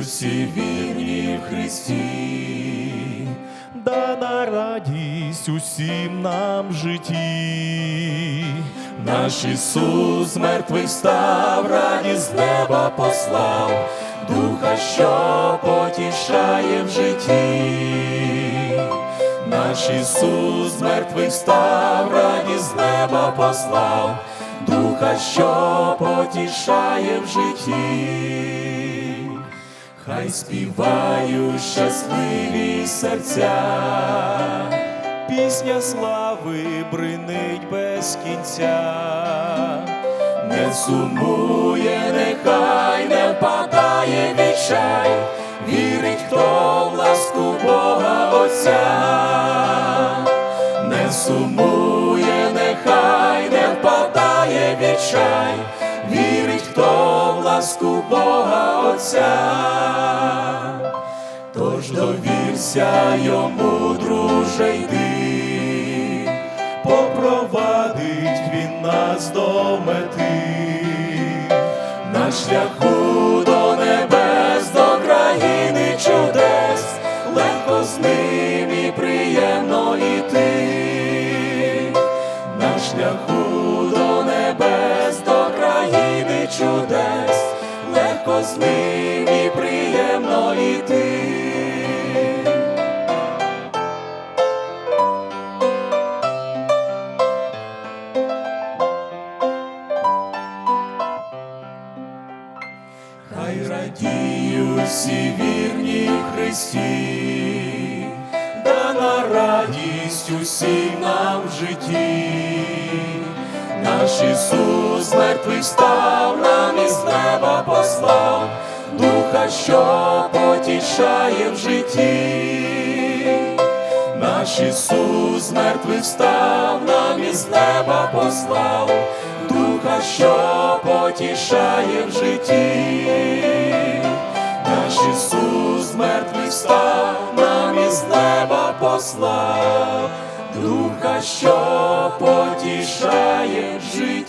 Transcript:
усі вірні в Христі, дана радість усім нам житті. наш Ісус з мертвих став, радість з неба послав, Духа, що потішає в житті. Наш Ісус з мертвих став, радість з неба послав, Духа, що потішає в житті. Хай співають щасливі серця, Пісня слави бринить без кінця. не сумує, нехай не впадає відчай, вірить, хто в ласку Бога Отця, не сумує, Бога Отця. Тож довірся йому, друже, йди, Попровадить він нас до мети. на шляху до небес, до країни чудес, легко з ним і приємно йти, на шляху до небес, до країни чудес, з ним і приємно йти. Хай радіють всі вірні Христі, дана радість усім нам в житті. Наш Ісус з мертвих став, нам із послав, Духа, що потішає в житті. Наш Ісус з мертвих став, нам із неба послав, Духа, що потішає в житті. Наш Ісус з мертвих став, нам із неба послав, Духа, що потішає в житті.